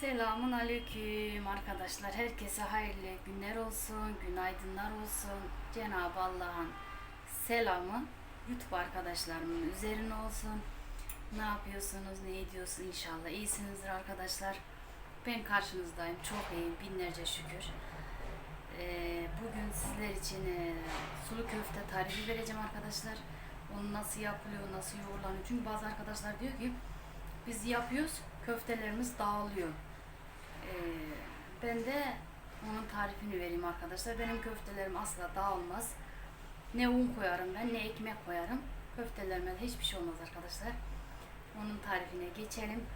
Selamun aleyküm arkadaşlar. Herkese hayırlı günler olsun, günaydınlar olsun. Cenab-ı Allah'ın selamı YouTube arkadaşlarımın üzerine olsun. Ne yapıyorsunuz, ne ediyorsunuz inşallah. İyisinizdir arkadaşlar. Ben karşınızdayım. Çok iyiyim. Binlerce şükür. Ee, bugün sizler için e, sulu köfte tarifi vereceğim arkadaşlar. Onu nasıl yapılıyor, nasıl yoğurlanıyor. Çünkü bazı arkadaşlar diyor ki biz yapıyoruz, köftelerimiz dağılıyor. Ee, ben de onun tarifini vereyim arkadaşlar. Benim köftelerim asla dağılmaz. Ne un koyarım ben, ne ekmek koyarım. Köftelerime hiçbir şey olmaz arkadaşlar. Onun tarifine geçelim.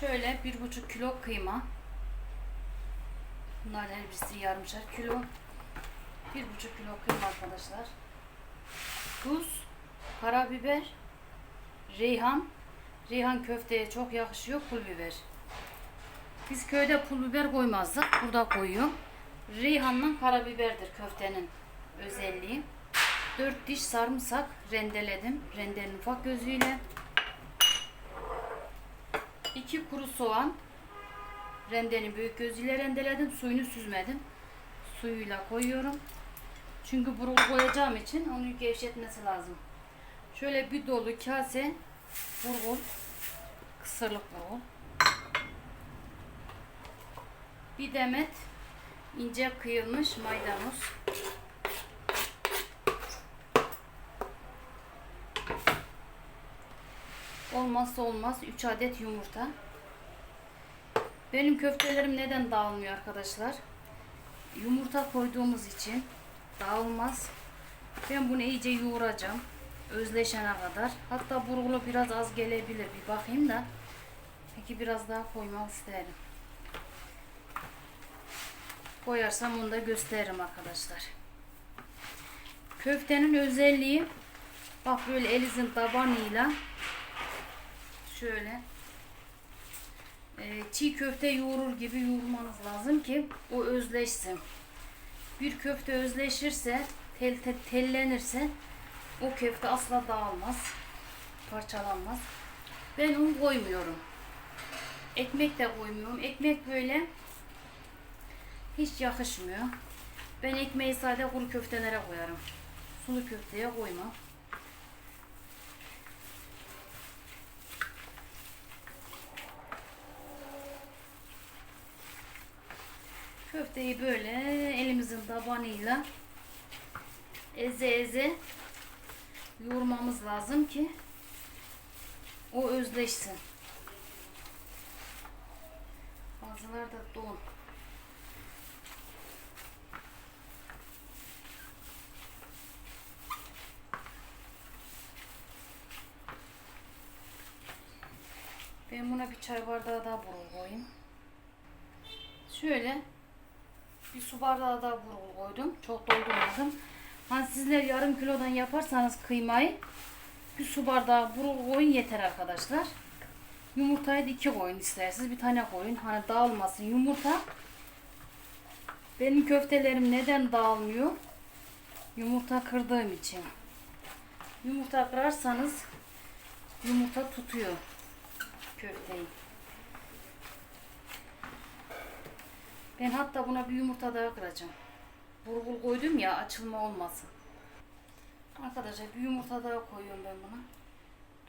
Şöyle bir buçuk kilo kıyma. Bunlar her birisi yarımşar kilo. Bir buçuk kilo kıyma arkadaşlar. Tuz, karabiber, reyhan. Reyhan köfteye çok yakışıyor. Pul biber. Biz köyde pul biber koymazdık. Burada koyuyorum. Reyhanla karabiberdir köftenin özelliği. 4 diş sarımsak rendeledim. Rendenin ufak gözüyle. 2 kuru soğan. Rendenin büyük gözüyle rendeledim. Suyunu süzmedim. Suyuyla koyuyorum. Çünkü burul koyacağım için onu gevşetmesi lazım. Şöyle bir dolu kase burgul, kısırlık burgul. Bir demet ince kıyılmış maydanoz. Olmazsa olmaz 3 adet yumurta. Benim köftelerim neden dağılmıyor arkadaşlar? Yumurta koyduğumuz için dağılmaz. Ben bunu iyice yoğuracağım. Özleşene kadar. Hatta burgulu biraz az gelebilir. Bir bakayım da. Peki biraz daha koymak isterim. Koyarsam onu da gösteririm arkadaşlar. Köftenin özelliği bak böyle elinizin tabanıyla şöyle e, çiğ köfte yoğurur gibi yoğurmanız lazım ki o özleşsin. Bir köfte özleşirse, tel, tel, tellenirse o köfte asla dağılmaz, parçalanmaz. Ben un koymuyorum. Ekmek de koymuyorum. Ekmek böyle hiç yakışmıyor. Ben ekmeği sade kuru köftelere koyarım. Sulu köfteye koymam. Köfteyi böyle elimizin tabanıyla eze eze yoğurmamız lazım ki o özleşsin. Bazıları da don. Ben buna bir çay bardağı daha burul koyayım. Şöyle bir su bardağı daha burul koydum. Çok doldurmadım. Hani sizler yarım kilodan yaparsanız kıymayı bir su bardağı burul koyun yeter arkadaşlar. Yumurtayı da iki koyun isterseniz. Bir tane koyun. Hani dağılmasın yumurta. Benim köftelerim neden dağılmıyor? Yumurta kırdığım için. Yumurta kırarsanız yumurta tutuyor köfteyi. Ben hatta buna bir yumurta daha kıracağım. Burgul koydum ya açılma olmasın. Arkadaşlar bir yumurta daha koyuyorum ben buna.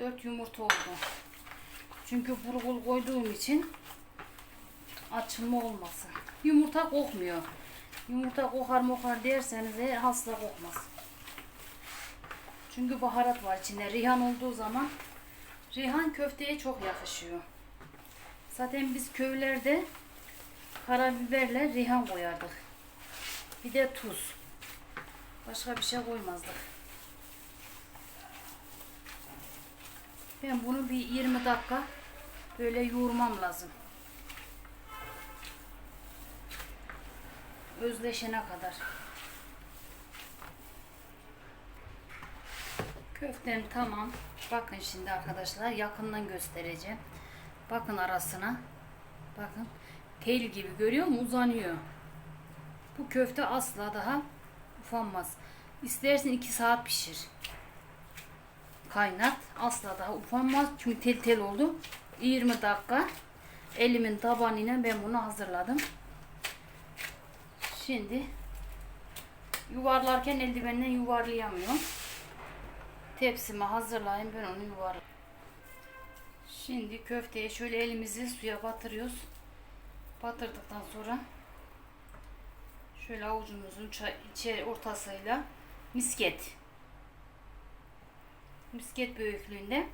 4 yumurta oldu. Çünkü burgul koyduğum için açılma olmasın. Yumurta kokmuyor. Yumurta kokar mokar derseniz eğer asla kokmaz. Çünkü baharat var içinde. Rihan olduğu zaman rihan köfteye çok yakışıyor. Zaten biz köylerde karabiberle rihan koyardık. Bir de tuz. Başka bir şey koymazdık. Ben bunu bir 20 dakika böyle yoğurmam lazım. Özleşene kadar. Köftem tamam. Bakın şimdi arkadaşlar yakından göstereceğim. Bakın arasına. Bakın. Tel gibi görüyor mu? Uzanıyor. Bu köfte asla daha ufanmaz. İstersen 2 saat pişir. kaynat. Asla daha ufanmaz. Çünkü tel tel oldu. 20 dakika elimin tabanıyla ben bunu hazırladım. Şimdi yuvarlarken eldivenle yuvarlayamıyorum. Tepsimi hazırlayayım ben onu yuvarlayayım. Şimdi köfteye şöyle elimizi suya batırıyoruz. Batırdıktan sonra şöyle avucumuzun ça- içeri ortasıyla misket misket büyüklüğünde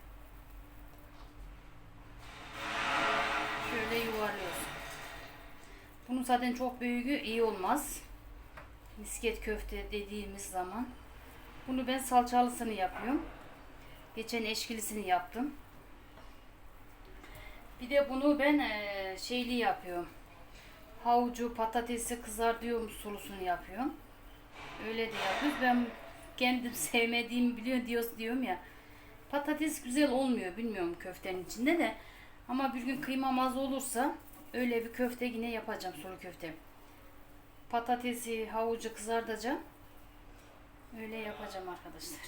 şöyle yuvarlıyoruz. Bunun zaten çok büyüğü iyi olmaz. Misket köfte dediğimiz zaman. Bunu ben salçalısını yapıyorum. Geçen eşkilisini yaptım. Bir de bunu ben şeyli yapıyorum. Havucu, patatesi kızartıyorum sulusunu yapıyorum. Öyle de yapıyoruz. Ben kendim sevmediğimi biliyor diyoruz diyorum ya. Patates güzel olmuyor bilmiyorum köftenin içinde de. Ama bir gün kıymam az olursa öyle bir köfte yine yapacağım sulu köfte. Patatesi, havucu kızartacağım. Öyle yapacağım arkadaşlar.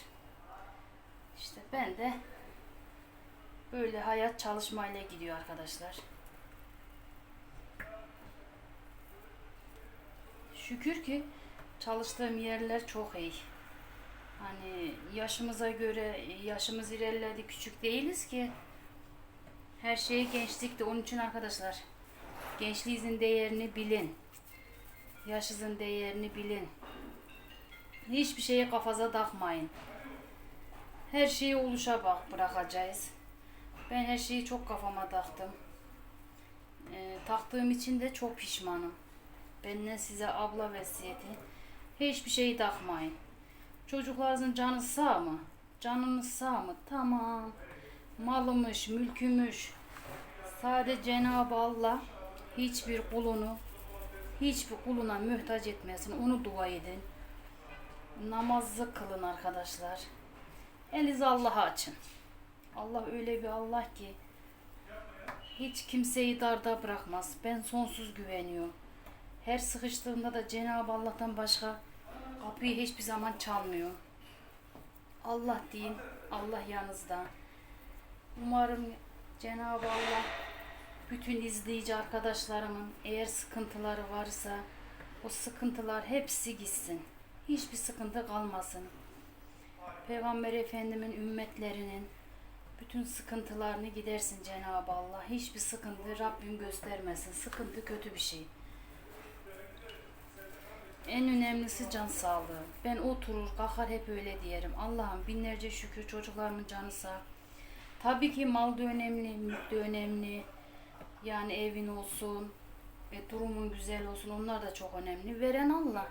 İşte ben de böyle hayat çalışmayla gidiyor arkadaşlar. Şükür ki çalıştığım yerler çok iyi. Hani yaşımıza göre yaşımız ilerledi küçük değiliz ki. Her şeye gençlik de onun için arkadaşlar gençliğinizin değerini bilin. Yaşınızın değerini bilin. Hiçbir şeye kafanıza takmayın. Her şeyi oluşa bak bırakacağız. Ben her şeyi çok kafama taktım. Ee, taktığım için de çok pişmanım. Benden size abla vesiyeti. Hiçbir şeyi takmayın. Çocuklarınızın canı sağ mı? Canınız sağ mı? Tamam. Malıymış, mülkümüş. Sadece Cenab-ı Allah hiçbir kulunu hiçbir kuluna mühtaç etmesin. Onu dua edin. Namazı kılın arkadaşlar. Elinizi Allah'a açın. Allah öyle bir Allah ki hiç kimseyi darda bırakmaz. Ben sonsuz güveniyorum. Her sıkıştığımda da Cenab-ı Allah'tan başka kapıyı hiçbir zaman çalmıyor. Allah deyin, Allah yanınızda. Umarım Cenab-ı Allah bütün izleyici arkadaşlarımın eğer sıkıntıları varsa o sıkıntılar hepsi gitsin. Hiçbir sıkıntı kalmasın. Peygamber Efendimin ümmetlerinin bütün sıkıntılarını gidersin Cenab-ı Allah. Hiçbir sıkıntı Rabbim göstermesin. Sıkıntı kötü bir şey. En önemlisi can sağlığı. Ben oturur kalkar hep öyle diyelim. Allah'ım binlerce şükür çocuklarımın canı sağ. Tabii ki mal da önemli, mülk de önemli. Yani evin olsun ve durumun güzel olsun onlar da çok önemli. Veren Allah.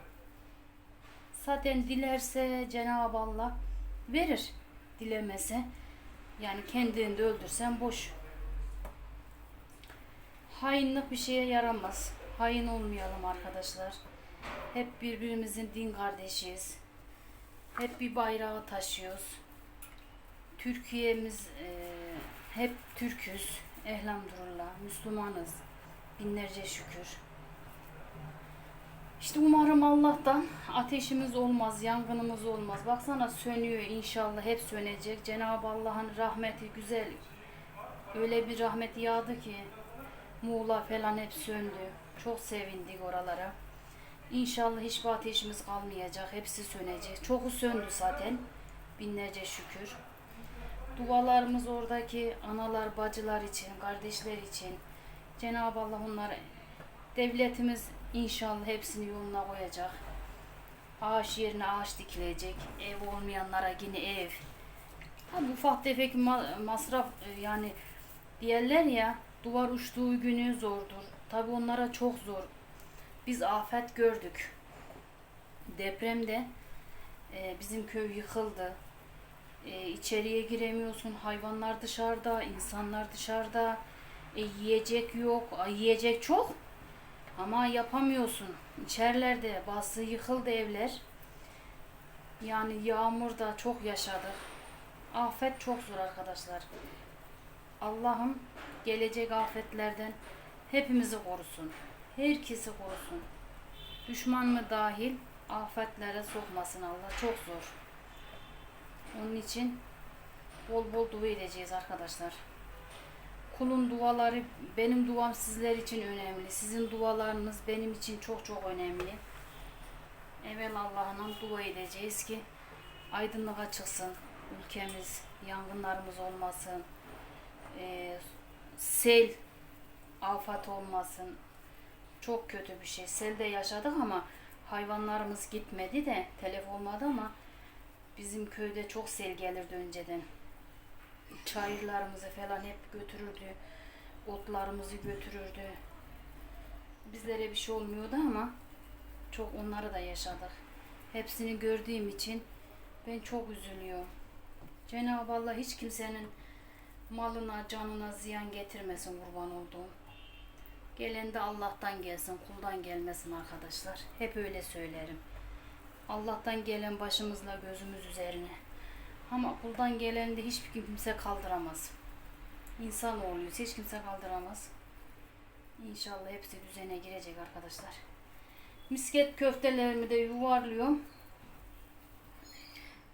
Zaten dilerse Cenab-ı Allah verir. Dilemese yani kendini de öldürsen boş. Hainlik bir şeye yaramaz. Hain olmayalım arkadaşlar. Hep birbirimizin din kardeşiyiz. Hep bir bayrağı taşıyoruz. Türkiye'miz e, hep Türküz. Elhamdülillah. Müslümanız. Binlerce şükür. İşte umarım Allah'tan ateşimiz olmaz, yangınımız olmaz. Baksana sönüyor inşallah hep sönecek. Cenab-ı Allah'ın rahmeti güzel. Öyle bir rahmet yağdı ki Muğla falan hep söndü. Çok sevindik oralara. İnşallah hiçbir ateşimiz kalmayacak. Hepsi sönecek. Çoku söndü zaten. Binlerce şükür. Dualarımız oradaki analar, bacılar için, kardeşler için. Cenab-ı Allah onları devletimiz inşallah hepsini yoluna koyacak. Ağaç yerine ağaç dikilecek. Ev olmayanlara yine ev. Ha, ufak tefek ma- masraf e, yani diyorlar ya duvar uçtuğu günü zordur. Tabi onlara çok zor. Biz afet gördük. Depremde e, bizim köy yıkıldı. E, içeriye giremiyorsun. Hayvanlar dışarıda, insanlar dışarıda. E, yiyecek yok. Ay, yiyecek çok. Ama yapamıyorsun. İçerilerde bazı yıkıldı evler. Yani yağmurda çok yaşadık. Afet çok zor arkadaşlar. Allah'ım gelecek afetlerden hepimizi korusun. Herkesi korusun. Düşman mı dahil afetlere sokmasın Allah. Çok zor. Onun için Bol bol dua edeceğiz arkadaşlar. Kulun duaları, benim duam sizler için önemli. Sizin dualarınız benim için çok çok önemli. Evvel Allah'ına dua edeceğiz ki aydınlığa çıksın ülkemiz, yangınlarımız olmasın, eee, sel afat olmasın. Çok kötü bir şey. Selde yaşadık ama hayvanlarımız gitmedi de telef olmadı ama bizim köyde çok sel gelirdi önceden. Çayırlarımızı falan hep götürürdü. Otlarımızı götürürdü. Bizlere bir şey olmuyordu ama çok onları da yaşadık. Hepsini gördüğüm için ben çok üzülüyorum. Cenab-ı Allah hiç kimsenin malına, canına ziyan getirmesin kurban olduğum. Gelen de Allah'tan gelsin, kuldan gelmesin arkadaşlar. Hep öyle söylerim. Allah'tan gelen başımızla gözümüz üzerine. Ama kuldan gelen de hiçbir kimse kaldıramaz. İnsan oluyorsa hiç kimse kaldıramaz. İnşallah hepsi düzene girecek arkadaşlar. Misket köftelerimi de yuvarlıyorum.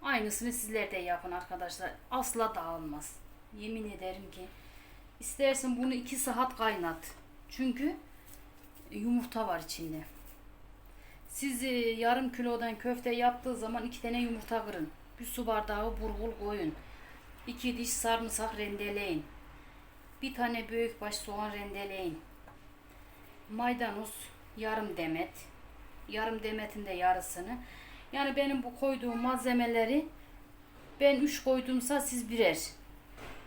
Aynısını sizler de yapın arkadaşlar. Asla dağılmaz. Yemin ederim ki. İstersen bunu iki saat kaynat. Çünkü yumurta var içinde. Siz e, yarım kilodan köfte yaptığı zaman iki tane yumurta kırın. Bir su bardağı burgul koyun. İki diş sarımsak rendeleyin. Bir tane büyük baş soğan rendeleyin. Maydanoz yarım demet. Yarım demetin de yarısını. Yani benim bu koyduğum malzemeleri ben üç koydumsa siz birer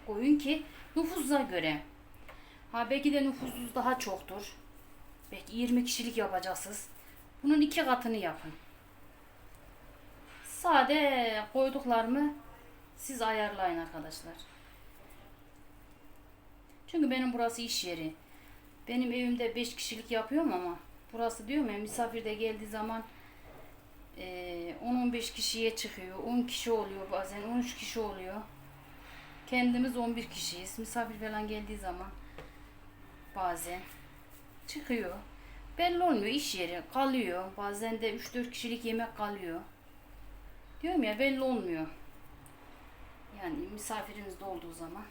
koyun ki nüfusuza göre. Ha belki de nüfusuz daha çoktur. Belki 20 kişilik yapacaksınız. Bunun iki katını yapın. Sade koyduklarımı siz ayarlayın arkadaşlar. Çünkü benim burası iş yeri. Benim evimde 5 kişilik yapıyorum ama burası diyorum ya misafir de geldiği zaman eee, 10-15 kişiye çıkıyor. 10 kişi oluyor bazen 13 kişi oluyor. Kendimiz 11 kişiyiz. Misafir falan geldiği zaman bazen çıkıyor. Belli olmuyor iş yeri kalıyor. Bazen de 3-4 kişilik yemek kalıyor. Diyorum ya belli olmuyor. Yani misafirimiz de olduğu zaman.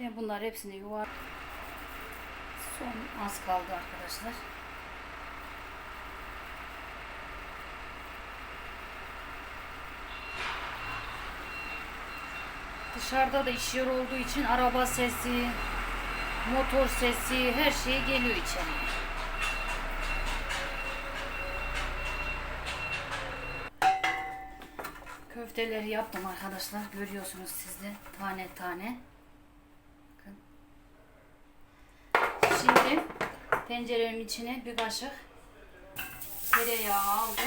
Ben bunlar hepsini yuvar. Son az kaldı arkadaşlar. Dışarıda da iş yeri olduğu için araba sesi, motor sesi, her şey geliyor içeriye. Köfteleri yaptım arkadaşlar. Görüyorsunuz siz de tane tane. Bakın. Şimdi tenceremin içine bir kaşık tereyağı aldım.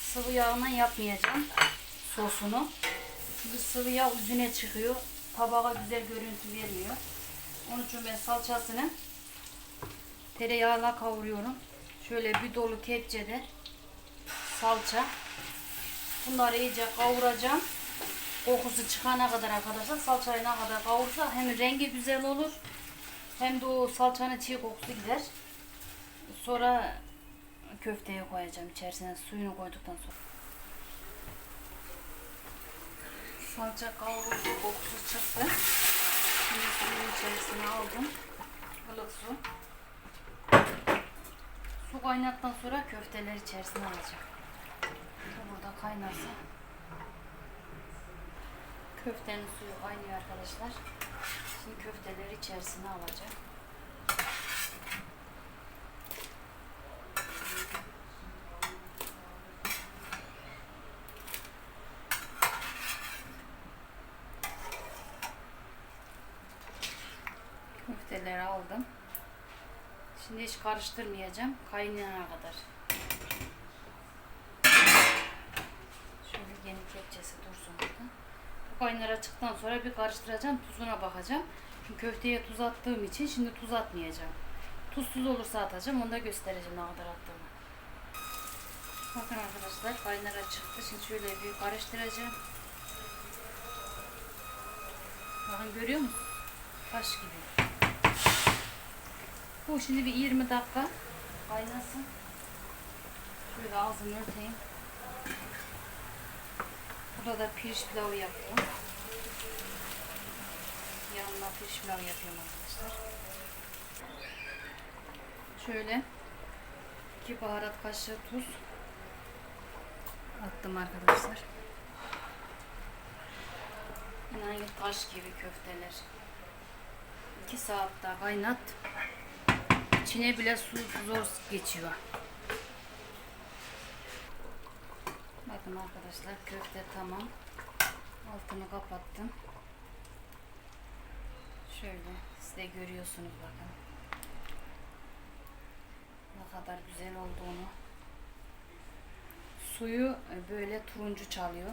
Sıvı yağından yapmayacağım sosunu. Çünkü sıvı yağ yüzüne çıkıyor. Tabağa güzel görüntü vermiyor. Onun için ben salçasını tereyağla kavuruyorum. Şöyle bir dolu kepçede salça. Bunları iyice kavuracağım. Kokusu çıkana kadar arkadaşlar salçayı ne kadar kavursa hem rengi güzel olur hem de o salçanın çiğ kokusu gider. Sonra köfteye koyacağım içerisine suyunu koyduktan sonra. Salça kavruldu, kokusu çıktı. İçerisine aldım. Ilık su. Su kaynattıktan sonra köfteleri içerisine alacağım. Bu burada kaynasın. Köftenin suyu kaynıyor arkadaşlar. Şimdi köfteleri içerisine alacağım. Köfteleri aldım. Şimdi hiç karıştırmayacağım. Kaynayana kadar. Şöyle yeni kepçesi dursun burada. Bu kaynara çıktıktan sonra bir karıştıracağım. Tuzuna bakacağım. Çünkü köfteye tuz attığım için şimdi tuz atmayacağım. Tuzsuz olursa atacağım. Onu da göstereceğim ne kadar attığımı. Bakın arkadaşlar kaynara çıktı. Şimdi şöyle bir karıştıracağım. Bakın görüyor musun? Taş gibi. Bu şimdi bir 20 dakika kaynasın. Şöyle ağzını örteyim. Burada pirinç pilavı yaptım. Yanına pirinç pilavı yapıyorum arkadaşlar. Şöyle iki baharat kaşığı tuz attım arkadaşlar. İnanın taş gibi köfteler. 2 saat daha kaynat. İçine bile su zor geçiyor. Bakın arkadaşlar köfte tamam. Altını kapattım. Şöyle siz de görüyorsunuz bakın. Ne kadar güzel olduğunu. Suyu e, böyle turuncu çalıyor.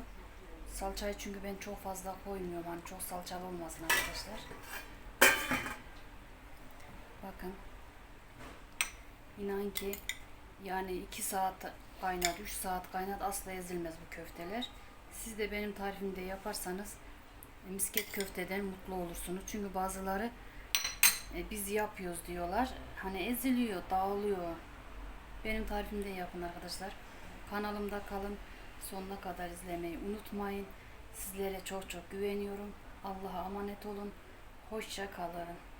Salçayı çünkü ben çok fazla koymuyorum. Hani çok salçalı olmasın arkadaşlar. Bakın. İnan ki yani 2 saat kaynat, 3 saat kaynat asla ezilmez bu köfteler. Siz de benim tarifimde yaparsanız e, misket köfteden mutlu olursunuz. Çünkü bazıları e, biz yapıyoruz diyorlar. Hani eziliyor, dağılıyor. Benim tarifimde yapın arkadaşlar. Kanalımda kalın. Sonuna kadar izlemeyi unutmayın. Sizlere çok çok güveniyorum. Allah'a emanet olun. Hoşça kalın.